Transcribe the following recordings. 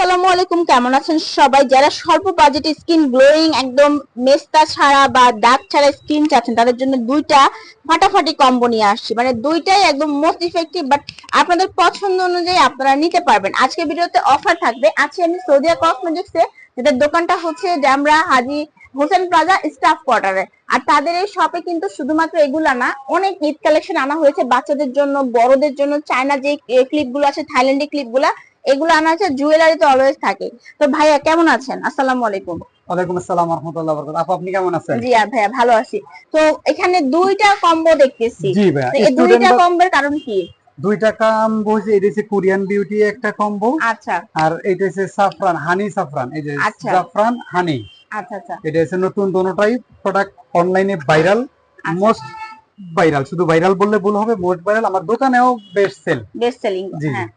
আসসালামু আলাইকুম, কেমন আছেন সবাই? যারা স্বল্প বাজেটে স্কিন গ্লোয়িং একদম মেস্তা ছাড়া বা দাগ ছাড়া স্কিন চাচ্ছেন, তাদের জন্য দুইটা ফাটাফাটি কম্বো নিয়ে আসছি। মানে দুইটাই একদম মোস্ট ইফেক্টিভ বাট আপনাদের পছন্দ অনুযায়ী আপনারা নিতে পারবেন। আজকে ভিডিওতে অফার থাকবে। আজকে আমি সৌদিয়া কসমেটিক্সে যেটা দোকানটা হচ্ছে ড্যামরা হাজি হোসেন প্লাজা স্টাফ কোয়ার্টারে আর তাদের এই শপে কিন্তু শুধুমাত্র এগুলা না, অনেক ঈদ কালেকশন আনা হয়েছে বাচ্চাদের জন্য, বড়দের জন্য। চায়না যে ক্লিপগুলো আছে, থাইল্যান্ডি ক্লিপগুলা এগুলো আনা হচ্ছে জুয়েলারি তো অলওয়েজ থাকে। তো ভাইয়া কেমন আছেন? আসসালামু আলাইকুম। ওয়ালাইকুম আসসালাম রহমতুল্লাহ বরকাত আপু আপনি কেমন আছেন? জি আর ভাইয়া ভালো আছি। তো এখানে দুইটা কম্বো দেখতেছি। জি ভাইয়া এই দুইটা কম্বোর কারণ কি? দুইটা কম্বো হচ্ছে এটা হচ্ছে কোরিয়ান বিউটি একটা কম্বো আচ্ছা। আর এটা হচ্ছে সাফরান হানি সাফরান এই যে আচ্ছা। জাফরান হানি আচ্ছা আচ্ছা। এটা হচ্ছে নতুন দোনোটাই প্রোডাক্ট অনলাইনে ভাইরাল আচ্ছা। মোস্ট ভাইরাল শুধু ভাইরাল বললে ভুল হবে মোস্ট ভাইরাল আমার দোকানেও বেস্ট সেল বেস্ট সেলিং। হ্যাঁ।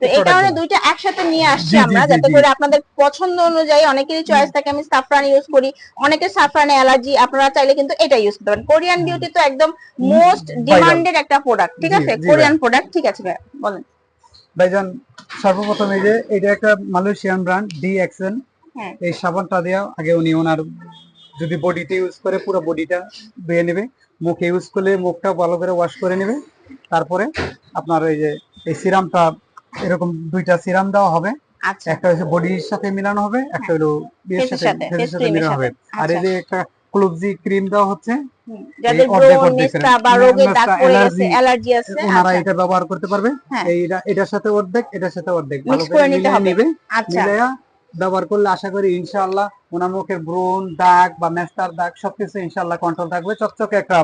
তো এই কারণে। দুইটা একসাথে নিয়ে আসছি আমরা যাতে করে আপনাদের পছন্দ অনুযায়ী অনেকেরই চয়েস থাকে। আমি সাফরান ইউজ করি অনেকের সাফরানে অ্যালার্জি আপনারা চাইলে কিন্তু এটা ইউজ করতে পারেন। কোরিয়ান বিউটি তো একদম মোস্ট ডিমান্ডেড একটা প্রোডাক্ট ঠিক আছে? কোরিয়ান প্রোডাক্ট ঠিক আছে বলেন। ভাইজান সর্বপ্রথম এই যে এটা একটা মালয়েশিয়ান ব্র্যান্ড ডি হ্যাঁ। এই সাবানটা দেওয়া আগে উনি ওনার যদি বডিতে ইউজ করে পুরো বডিটা ধুয়ে নেবে। মুখে ইউজ করলে মুখটা ভালো করে ওয়াশ করে নেবে। তারপরে আপনার এই যে এই সিরামটা এরকম দুইটা সিরাম দেওয়া হবে। আচ্ছা। একটা হচ্ছে বডির সাথে মিলানো হবে একটা হলো বিয়ের সাথে ফেসের সাথে মিলানো হবে। আর এই আচ্ছা। যে একটা ক্লোবজি ক্রিম দেওয়া হচ্ছে যাদের ব্রণ মেস্তা বা রোগে দাগ পড়ে গেছে অ্যালার্জি আছে। ওনারা আচ্ছা। এটা ব্যবহার করতে পারবে। হ্যাঁ। এইটা এটার সাথে অর্ধেক এটার সাথে অর্ধেক। ভালো করে নিতে হবে। আচ্ছা। ব্যবহার করলে আশা করি ইনশাআল্লাহ ওনার মুখের ব্রণ দাগ বা মেস্তার দাগ সবকিছু ইনশাআল্লাহ কন্ট্রোল থাকবে চকচকে একটা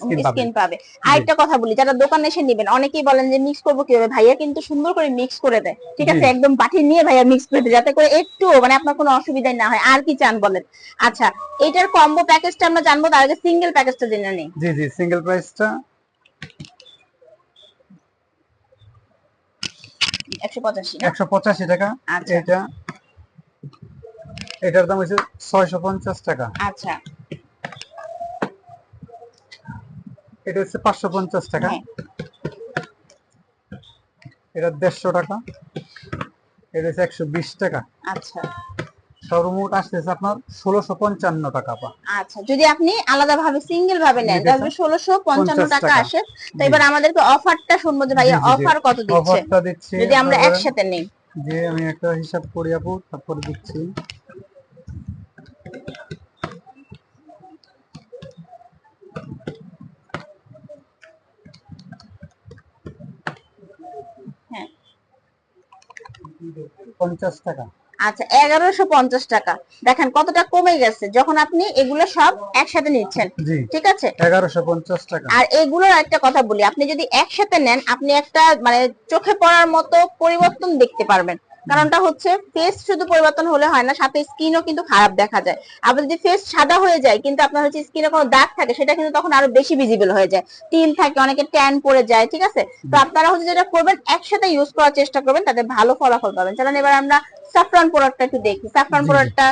স্কিন পাবে। পাবে। আরেকটা কথা বলি যারা দোকানে এসে নেবেন অনেকেই বলেন যে মিক্স করব কীভাবে? ভাইয়া কিন্তু সুন্দর করে মিক্স করে দেয়। ঠিক আছে? একদম বাটি নিয়ে ভাইয়া মিক্স করে দেয় যাতে করে একটু মানে আপনার কোনো অসুবিধা না হয়। আর কি চান বলেন? আচ্ছা এটার কম্বো প্যাকেজটা আমরা জানব তার আগে সিঙ্গেল প্যাকেজটা জেনে নেই। জি জি সিঙ্গেল প্রাইসটা একশো পঁচাশি একশো পঁচাশি টাকা। আচ্ছা। এটা এটার দাম হচ্ছে ছয়শো পঞ্চাশ টাকা। আচ্ছা। এটা হচ্ছে পাঁচশো পঞ্চাশ টাকা। হ্যাঁ। এটা দেড়শো টাকা। এটা হচ্ছে একশো বিশ টাকা। আচ্ছা। সর্বমোট আসতেছে আপনার ষোলোশো পঞ্চান্ন টাকা পা। আচ্ছা যদি আপনি আলাদা ভাবে সিঙ্গেল ভাবে নেন তাহলে? ষোলোশো পঞ্চান্ন টাকা। আসে। তো। এবার আমাদেরকে অফারটা শুনব যে ভাইয়া। অফার কত দিচ্ছে? অফারটা দিচ্ছি যদি আমরা একসাথে নেই। যে আমি একটা হিসাব করি আপু তারপরে দিচ্ছি হ্যাঁ পঞ্চাশ টাকা। আচ্ছা এগারোশো পঞ্চাশ টাকা। দেখেন কতটা কমে গেছে যখন আপনি এগুলো সব একসাথে নিচ্ছেন। ঠিক আছে? এগারোশো পঞ্চাশ টাকা। আর এগুলোর একটা কথা বলি আপনি যদি একসাথে নেন আপনি একটা মানে চোখে পড়ার মতো পরিবর্তন দেখতে পারবেন। কারণটা হচ্ছে ফেস শুধু পরিবর্তন হলে হয় না সাথে স্কিনও কিন্তু খারাপ দেখা যায়। আবার যদি ফেস সাদা হয়ে যায় কিন্তু আপনার হচ্ছে স্কিনে কোনো দাগ থাকে সেটা কিন্তু তখন আরও বেশি ভিজিবল হয়ে যায়। তিল থাকে অনেকে ট্যান পড়ে যায় ঠিক আছে? তো আপনারা হচ্ছে যেটা করবেন একসাথে ইউজ করার চেষ্টা করবেন তাতে ভালো ফলাফল পাবেন। চলেন এবার আমরা সাফরান প্রোডাক্টটা একটু দেখি। সাফরান। প্রোডাক্টটা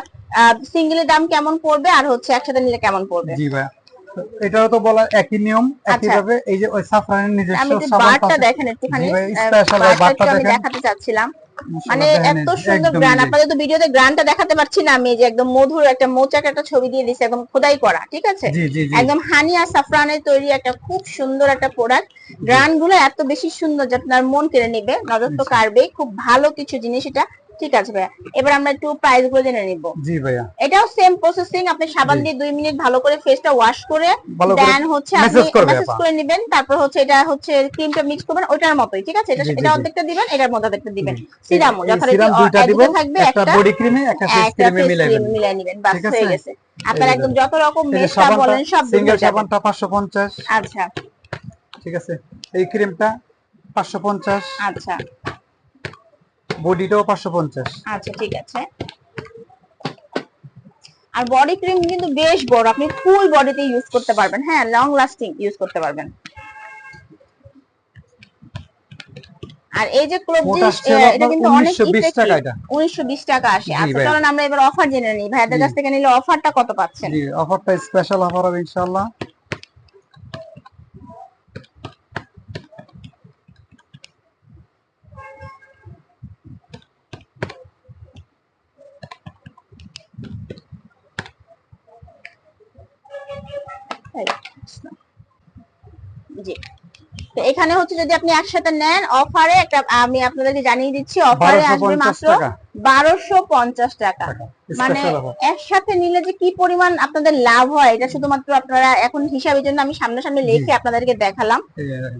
সিঙ্গেলের দাম কেমন পড়বে আর হচ্ছে একসাথে নিলে কেমন পড়বে? জি ভাইয়া। তো এটাও তো বলা একই নিয়ম একই আচ্ছা। ভাবে এই যে ওই সাফরানের নিজস্ব বারটা দেখেন একটুখানি ভাই, special বারটা দেখাতে চাচ্ছিলাম। মানে এত সুন্দর গ্রান। আপনাদের তো ভিডিওতে গ্রানটা দেখাতে পারছি না আমি এই যে একদম মধুর একটা মোচাক একটা ছবি দিয়ে দিছি একদম খোদাই করা ঠিক আছে? একদম হানিয়া আর সাফরানের তৈরি একটা খুব সুন্দর একটা প্রোডাক্ট গ্রানগুলো এত বেশি সুন্দর যে আপনার মন কেড়ে নিবে নজর তো কাড়বে খুব ভালো কিছু জিনিস এটা। ঠিক আছে ভাইয়া। এবার আমরা একটু প্রাইসগুলো জেনে নিব। জি ভাইয়া। এটাও সেম প্রসেসিং আপনি সাবান দিয়ে দুই মিনিট ভালো করে ফেসটা ওয়াশ করে দেন হচ্ছে আপনি মেসেজ করে নেবেন তারপর হচ্ছে এটা হচ্ছে ক্রিমটা মিক্স করবেন ওটার মতোই ঠিক আছে? এটা এটা অর্ধেকটা দিবেন এটার মধ্যে অর্ধেকটা দিবেন। যথারীতি সিরাম দিব থাকবে একটা বডি ক্রিমে একটা ফেস ক্রিমে মিলাই নেবেন বাস হয়ে? গেছে। আপনার একদম যত রকম সাবানটা বলেন সব সিঙ্গেল সাবানটা পাঁচশো পঞ্চাশ। আচ্ছা। ঠিক আছে? এই ক্রিমটা পাঁচশো পঞ্চাশ। আচ্ছা। বডিটাও পাঁচশো পঞ্চাশ। আচ্ছা ঠিক আছে। আর বডি ক্রিম কিন্তু বেশ বড় আপনি ফুল বডিতে ইউজ করতে পারবেন। হ্যাঁ লং লাস্টিং ইউজ করতে পারবেন। আর এই যে ক্লোবজি ওটা এটা কিন্তু অনেক 1920 টাকা এটা। উনিশশো বিশ টাকা আসে। আচ্ছা। চলেন আমরা এবার অফার জেনে নিই। ভাইয়াদের। কাছ থেকে নিলে অফারটা কত পাচ্ছেন? জি অফারটা স্পেশাল অফার হবে ইনশাআল্লাহ। জি। তো এখানে হচ্ছে যদি আপনি একসাথে নেন অফারে একটা আমি আপনাদেরকে জানিয়ে দিচ্ছি অফারে আসবে মাত্র বারোশো পঞ্চাশ টাকা। টাকা। মানে একসাথে নিলে যে কি পরিমাণ আপনাদের লাভ হয় এটা শুধুমাত্র আপনারা এখন হিসাবের জন্য আমি সামনাসামনি লিখে আপনাদেরকে দেখালাম।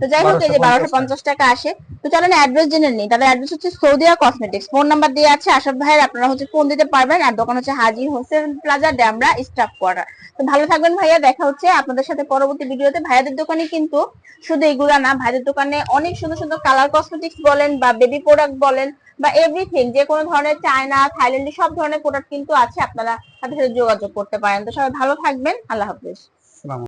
তো যাই হোক এই যে বারোশো পঞ্চাশ টাকা আসে। তো চলেন অ্যাড্রেস জেনে নিই। তাদের অ্যাড্রেস হচ্ছে সৌদিয়া কসমেটিক্স ফোন নাম্বার দিয়ে আছে আশাফ ভাইয়ের। আপনারা হচ্ছে ফোন দিতে পারবেন। আর দোকান হচ্ছে Haji Hossain plaza Demra staff quarter তো ভালো থাকবেন ভাইয়া দেখা হচ্ছে আপনাদের সাথে পরবর্তী ভিডিওতে। ভাইয়াদের দোকানে কিন্তু শুধু এগুলা না ভাইয়াদের দোকানে অনেক সুন্দর সুন্দর কালার কসমেটিক্স বলেন বা বেবি প্রোডাক্ট বলেন বা এভরিথিং যে কোনো ধরনের চায়না থাইল্যান্ডি সব ধরনের প্রোডাক্ট কিন্তু আছে আপনারা তাদের সাথে যোগাযোগ করতে পারেন। তো সবাই ভালো থাকবেন। আল্লাহ হাফিজ।